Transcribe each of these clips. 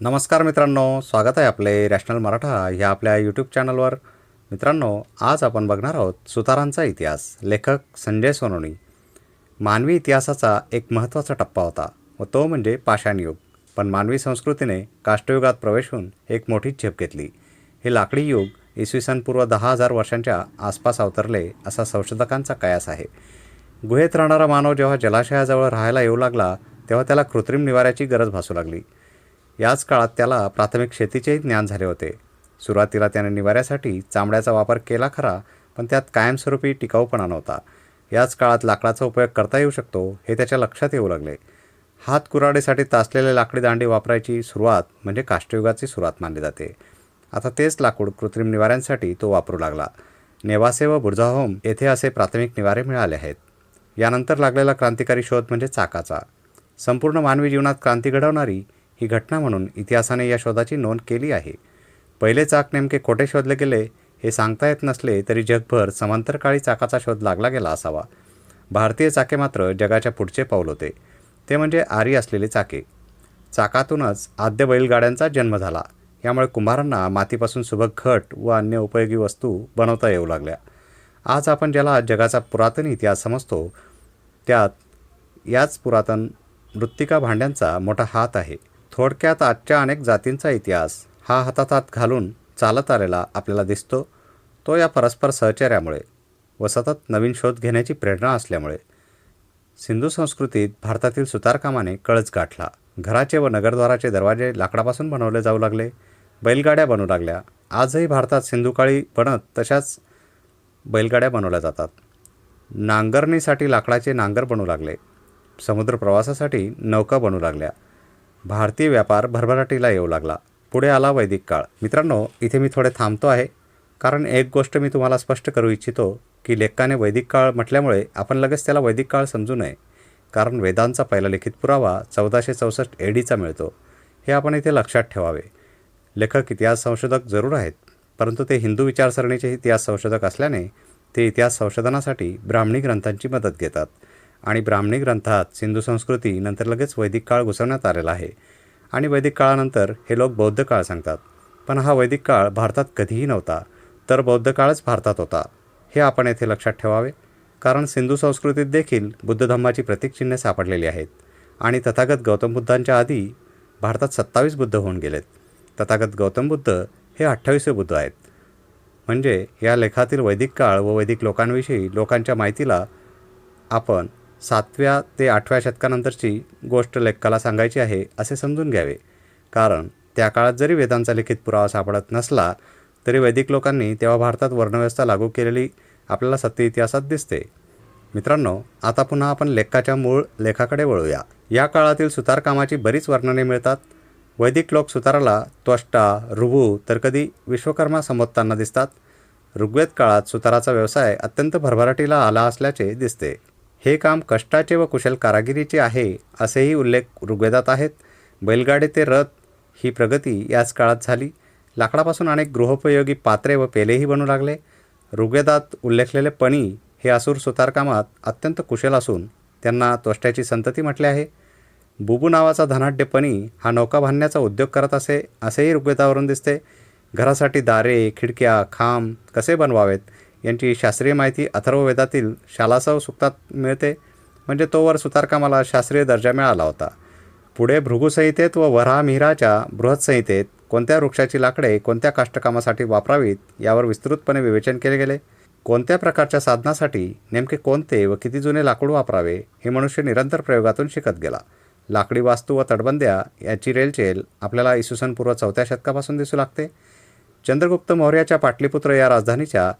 नमस्कार मित्रांनो स्वागत आहे आपले रॅशनल मराठा ह्या आपल्या यूट्यूब चॅनलवर. मित्रांनो आज आपण बघणार आहोत सुतारांचा इतिहास लेखक संजय सोनोनी. मानवी इतिहासाचा एक महत्त्वाचा टप्पा होता व तो म्हणजे पाषाणयुग पण मानवी संस्कृतीने काष्टयुगात प्रवेश होऊन एक मोठी झेप घेतली. हे लाकडी युग इसवी सन पूर्व दहा हजार वर्षांच्या आसपास अवतरले असा संशोधकांचा कयास आहे. गुहेत राहणारा मानव जेव्हा जलाशयाजवळ राहायला येऊ लागला तेव्हा त्याला कृत्रिम निवाऱ्याची गरज भासू लागली. याच काळात त्याला प्राथमिक शेतीचेही ज्ञान झाले होते. सुरुवातीला त्याने निवाऱ्यासाठी चामड्याचा वापर केला खरा पण त्यात कायमस्वरूपी टिकाऊपणा नव्हता. याच काळात लाकडाचा उपयोग करता येऊ शकतो हे त्याच्या लक्षात येऊ लागले. हात कुराडीसाठी तासलेले लाकडी दांडी वापरायची सुरुवात म्हणजे काष्टयुगाची सुरुवात मानली जाते. आता तेच लाकूड कृत्रिम निवाऱ्यांसाठी तो वापरू लागला. नेवासे व बुर्झाहोम येथे असे प्राथमिक निवारे मिळाले आहेत. यानंतर लागलेला क्रांतिकारी शोध म्हणजे चाकाचा. संपूर्ण मानवी जीवनात क्रांती घडवणारी ही घटना म्हणून इतिहासाने या शोधाची नोंद केली आहे. पहिले चाक नेमके कोठे शोधले गेले हे सांगता येत नसले तरी जगभर समांतरकाळी चाकाचा शोध लागला गेला असावा. भारतीय चाके मात्र जगाच्या पुढचे पाऊल होते. ते म्हणजे आरी असलेले चाके. चाकातूनच आद्य बैलगाड्यांचा जन्म झाला. यामुळे कुंभारांना मातीपासून सुबक घट व अन्य उपयोगी वस्तू बनवता येऊ लागल्या. आज आपण ज्याला जगाचा पुरातन इतिहास समजतो त्यात याच पुरातन मृत्तिका भांड्यांचा मोठा हात आहे. थोडक्यात आजच्या अनेक जातींचा इतिहास हा हातात हात घालून चालत आलेला आपल्याला दिसतो. तो या परस्पर सहचर्यामुळे व सतत नवीन शोध घेण्याची प्रेरणा असल्यामुळे सिंधू संस्कृतीत भारतातील सुतारकामाने कळच गाठला. घराचे व नगरद्वाराचे दरवाजे लाकडापासून बनवले जाऊ लागले. बैलगाड्या बनू लागल्या. आजही भारतात सिंधुकाळी बनत तशाच बैलगाड्या बनवल्या जातात. नांगरणीसाठी लाकडाचे नांगर बनू लागले. समुद्र प्रवासासाठी नौका बनू लागल्या. भारतीय व्यापार भरभराटीला येऊ लागला. पुढे आला वैदिक काळ. मित्रांनो इथे मी थोडे थांबतो आहे. कारण एक गोष्ट मी तुम्हाला स्पष्ट करू इच्छितो की लेखकाने वैदिक काळ म्हटल्यामुळे आपण लगेच त्याला वैदिक काळ समजू नये. कारण वेदांचा पहिला लिखित पुरावा चौदाशे चौसष्ट एडीचा मिळतो. हे आपण इथे लक्षात ठेवावे. लेखक इतिहास संशोधक जरूर आहेत परंतु ते हिंदू विचारसरणीचे इतिहास संशोधक असल्याने ते इतिहास संशोधनासाठी ब्राह्मणी ग्रंथांची मदत घेतात. आणि ब्राह्मणी ग्रंथात सिंधू संस्कृती नंतर लगेच वैदिक काळ घुसवण्यात आलेला आहे. आणि वैदिक काळानंतर हे लोक बौद्ध काळ सांगतात. पण हा वैदिक काळ भारतात कधीही नव्हता तर बौद्ध काळच भारतात होता. हे आपण येथे लक्षात ठेवावे. कारण सिंधू संस्कृतीत देखील बुद्ध धम्माची प्रतीकचिन्हे सापडलेली आहेत. आणि तथागत गौतम बुद्धांच्या आधी भारतात सत्तावीस बुद्ध होऊन गेलेत. तथागत गौतम बुद्ध हे अठ्ठावीसवे बुद्ध आहेत. म्हणजे या लेखातील वैदिक काळ व वैदिक लोकांविषयी लोकांच्या माहितीला आपण सातव्या ते आठव्या शतकानंतरची गोष्ट लेखकाला सांगायची आहे असे समजून घ्यावे. कारण त्या काळात जरी वेदांचा लिखित पुरावा सापडत नसला तरी वैदिक लोकांनी तेव्हा भारतात वर्णव्यवस्था लागू केलेली आपल्याला सत्य इतिहासात दिसते. मित्रांनो आता पुन्हा आपण लेखाच्या मूळ लेखाकडे वळूया. या काळातील सुतारकामाची बरीच वर्णने मिळतात. वैदिक लोक सुताराला त्वष्टा रुभू तर कधी विश्वकर्मा संबोधताना दिसतात. ऋग्वेद काळात सुताराचा व्यवसाय अत्यंत भरभराटीला आला असल्याचे दिसते. हे काम कष्टाचे व कुशल कारागिरीचे आहे असेही उल्लेख ऋग्वेदात आहेत. बैलगाडी ते रथ ही प्रगती याच काळात झाली. लाकडापासून अनेक गृहोपयोगी पात्रे व पेलेही बनू लागले. ऋग्वेदात उल्लेखलेले पणी हे असुर सुतारकामात अत्यंत कुशल असून त्यांना तोष्ट्याची संतती म्हटले आहे. बुबू नावाचा धनाढ्य पणी हा नौका बांधण्याचा उद्योग करत असे असेही ऋग्वेदावरून दिसते. घरासाठी दारे खिडक्या खांब कसे बनवावेत? यांची शास्त्रीय माहिती अथर्ववेदातील शालासव सुक्तात मिळते म्हणजे तोवर सुतारकामाला शास्त्रीय दर्जा मिळाला होता. पुढे भृगुसंहितेत व वरामिहिराच्या बृहत्संहितेत कोणत्या वृक्षाची लाकडे कोणत्या काष्टकामासाठी वापरावीत यावर विस्तृतपणे विवेचन केले गेले? कोणत्या प्रकारच्या साधनासाठी नेमके कोणते व किती जुने लाकूड वापरावे हे मनुष्य निरंतर प्रयोगातून शिकत गेला? लाकडी वास्तू व तटबंद्या याची रेलचेल आपल्याला इसवी सन पूर्व चौथ्या शतकापासून दिसू लागते. चंद्रगुप्त मौर्याच्या पाटलीपुत्र या राजधानीच्या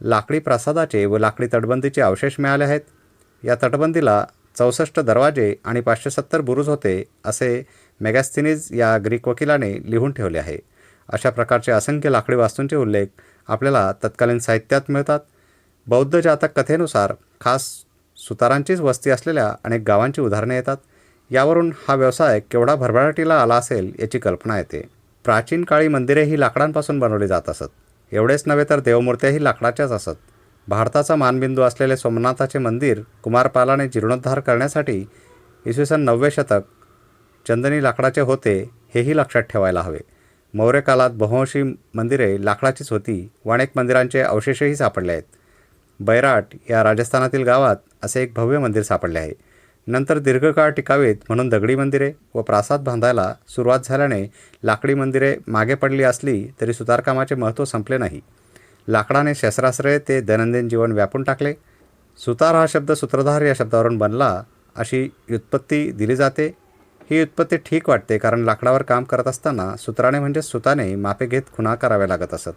लाकडी प्रासादाचे व लाकडी तटबंदीचे अवशेष मिळाले आहेत. या तटबंदीला चौसष्ट दरवाजे आणि पाचशे सत्तर बुरुज होते असे मेगॅस्थिनीज या ग्रीक वकिलाने लिहून ठेवले आहे. अशा प्रकारचे असंख्य लाकडी वास्तूंचे उल्लेख आपल्याला तत्कालीन साहित्यात मिळतात. बौद्ध जातक कथेनुसार खास सुतारांचीच वस्ती असलेल्या अनेक गावांची उदाहरणे येतात. यावरून हा व्यवसाय केवढा भरभराटीला आला असेल याची कल्पना येते. प्राचीन काळी मंदिरे ही लाकडांपासून बनवली जात असत. एवढेच नव्हे तर देवमूर्त्याही लाकडाच्याच असत. भारताचा मानबिंदू असलेले सोमनाथाचे मंदिर कुमारपालाने जीर्णोद्धार करण्यासाठी इसवी सन नववे शतक चंदनी लाकडाचे होते हेही लक्षात ठेवायला हवे. मौर्य काळात बहुंशी मंदिरे लाकडाचीच होती व अनेक मंदिरांचे अवशेषही सापडले आहेत. बैराट या राजस्थानातील गावात असे एक भव्य मंदिर सापडले आहे. नंतर दीर्घकाळ टिकावीत म्हणून दगडी मंदिरे व प्रासाद बांधायला सुरुवात झाल्याने लाकडी मंदिरे मागे पडली असली तरी सुतारकामाचे महत्त्व संपले नाही. लाकडाने शस्त्रास्त्रे ते दैनंदिन जीवन व्यापून टाकले. सुतार हा शब्द सूत्रधार या शब्दावरून बनला अशी व्युत्पत्ती दिली जाते. ही व्युत्पत्ती ठीक वाटते कारण लाकडावर काम करत असताना सुत्राने म्हणजे सुताने मापे घेत खुणा कराव्या लागत असत.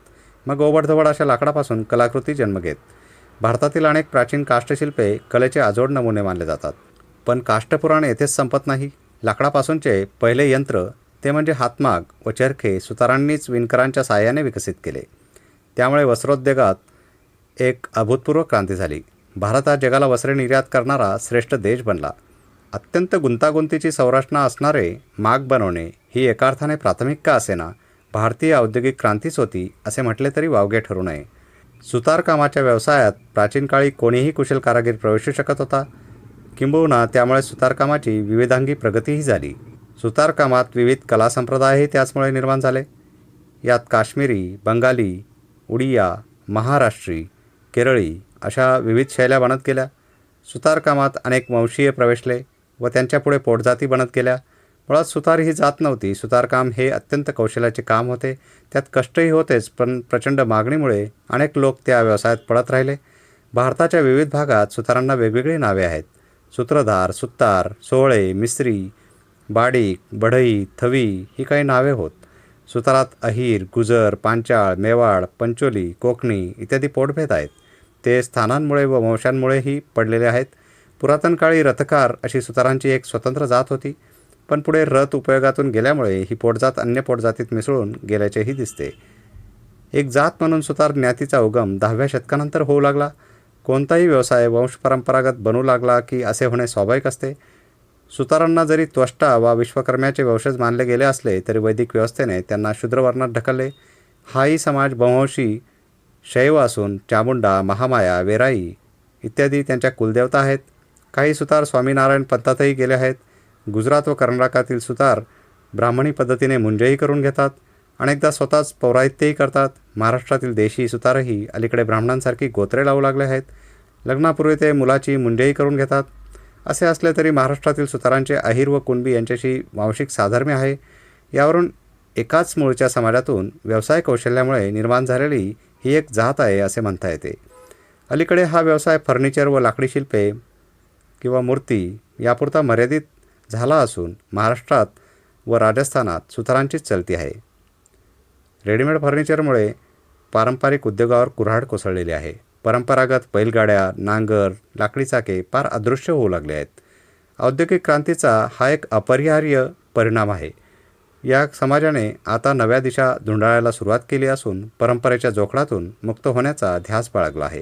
मग ओबडधोबड अशा लाकडापासून कलाकृती जन्म घेत. भारतातील अनेक प्राचीन काष्टशिल्पे कलेचे आजोड नमुने मानले जातात. पण काष्टपुराण येथेच संपत नाही. लाकडापासूनचे पहिले यंत्र ते म्हणजे हातमाग व चरखे सुतारांनीच विणकरांच्या साहाय्याने विकसित केले. त्यामुळे वस्त्रोद्योगात एक अभूतपूर्व क्रांती झाली. भारत हा जगाला वस्त्रे निर्यात करणारा श्रेष्ठ देश बनला. अत्यंत गुंतागुंतीची संरचना असणारे माग बनवणे ही एका अर्थाने प्राथमिक का असेना? भारतीय औद्योगिक क्रांतीच होती असे म्हटले तरी वावगे ठरू नये. सुतारकामाच्या व्यवसायात प्राचीन काळी कोणीही कुशल कारागीर प्रवेशू शकत होता. किंबहुना त्यामुळे सुतारकामाची विविधांगी प्रगतीही झाली. सुतारकामात विविध कला संप्रदायही त्याचमुळे निर्माण झाले. यात काश्मीरी बंगाली उडिया महाराष्ट्री केरळी अशा विविध शैल्या बनत गेल्या. सुतारकामात अनेक वंशीय प्रवेशले व त्यांच्यापुढे पोटजाती बनत गेल्या. मुळात सुतार ही जात नव्हती. सुतारकाम हे अत्यंत कौशल्याचे काम होते. त्यात कष्टही होतेच पण प्रचंड मागणीमुळे अनेक लोक त्या व्यवसायात पडत राहिले. भारताच्या विविध भागात सुतारांना वेगवेगळी नावे आहेत. सूत्रधार सुतार सोहळे मिस्त्री बाडीक बढई थवी ही काही नावे होत. सुतारात अहिर गुजर पांचाळ मेवाड पंचोली कोकणी इत्यादी पोटभेद आहेत. ते स्थानांमुळे व वंशांमुळेही पडलेले आहेत. पुरातन काळी रथकार अशी सुतारांची एक स्वतंत्र जात होती. पण पुढे रथ उपयोगातून गेल्यामुळे ही पोटजात अन्य पोटजातीत मिसळून गेल्याचेही दिसते. एक जात म्हणून सुतार ज्ञातीचा उगम दहाव्या शतकानंतर होऊ लागला. कोणताही व्यवसाय वंशपरंपरागत बनू लागला की असे होणे स्वाभाविक असते. सुतारांना जरी त्वष्टा वा विश्वकर्म्याचे वंशज मानले गेले असले तरी वैदिक व्यवस्थेने त्यांना शूद्रवर्णात ढकलले. हाही समाज बहुवंशी शैव असून चामुंडा महामाया वेराई इत्यादी त्यांच्या कुलदेवता आहेत. काही सुतार स्वामीनारायण पंथातही गेले आहेत. गुजरात व कर्नाटकातील सुतार ब्राह्मणी पद्धतीने मुंजही करून घेतात. अनेकदा स्वतःच पौराहित्यही करतात. महाराष्ट्रातील देशी सुतारही अलीकडे ब्राह्मणांसारखी गोत्रे लावू लागले आहेत. लग्नापूर्वी ते मुलाची मुंजही करून घेतात. असे असले तरी महाराष्ट्रातील सुतारांचे अहिर व कुणबी यांच्याशी वांशिक साधर्म्य आहे. यावरून एकाच मूळच्या समाजातून व्यवसाय कौशल्यामुळे निर्माण झालेली ही एक जात आहे असे म्हणता येते. अलीकडे हा व्यवसाय फर्निचर व लाकडी शिल्पे किंवा मूर्ती यापुरता मर्यादित झाला असून महाराष्ट्रात व राजस्थानात सुतारांचीच चलती आहे. रेडीमेड फर्निचरमुळे पारंपरिक उद्योगावर कुऱ्हाड कोसळलेली आहे. परंपरागत बैलगाड्या नांगर लाकडी चाके फार अदृश्य होऊ लागले आहेत. औद्योगिक क्रांतीचा हा एक अपरिहार्य परिणाम आहे. या समाजाने आता नव्या दिशा धुंडाळायला सुरुवात केली असून परंपरेच्या जोखडातून मुक्त होण्याचा ध्यास बाळगला आहे.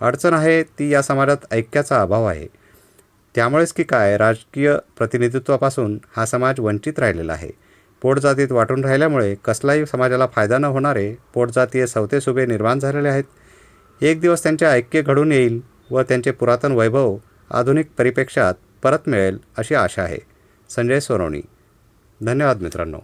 अडचण आहे ती या समाजात ऐक्याचा अभाव आहे. त्यामुळेच की काय राजकीय प्रतिनिधित्वापासून हा समाज वंचित राहिलेला आहे. पोटजातीत वाटून राहिल्यामुळे कसलाही समाजाला फायदा न होणारे पोटजातीय सवतेसुभे निर्माण झालेले आहेत. एक दिवस त्यांचे ऐक्य घडून येईल व त्यांचे पुरातन वैभव आधुनिक परिपेक्षात परत मिळेल अशी आशा आहे. संजय सोनवणी. धन्यवाद मित्रांनो.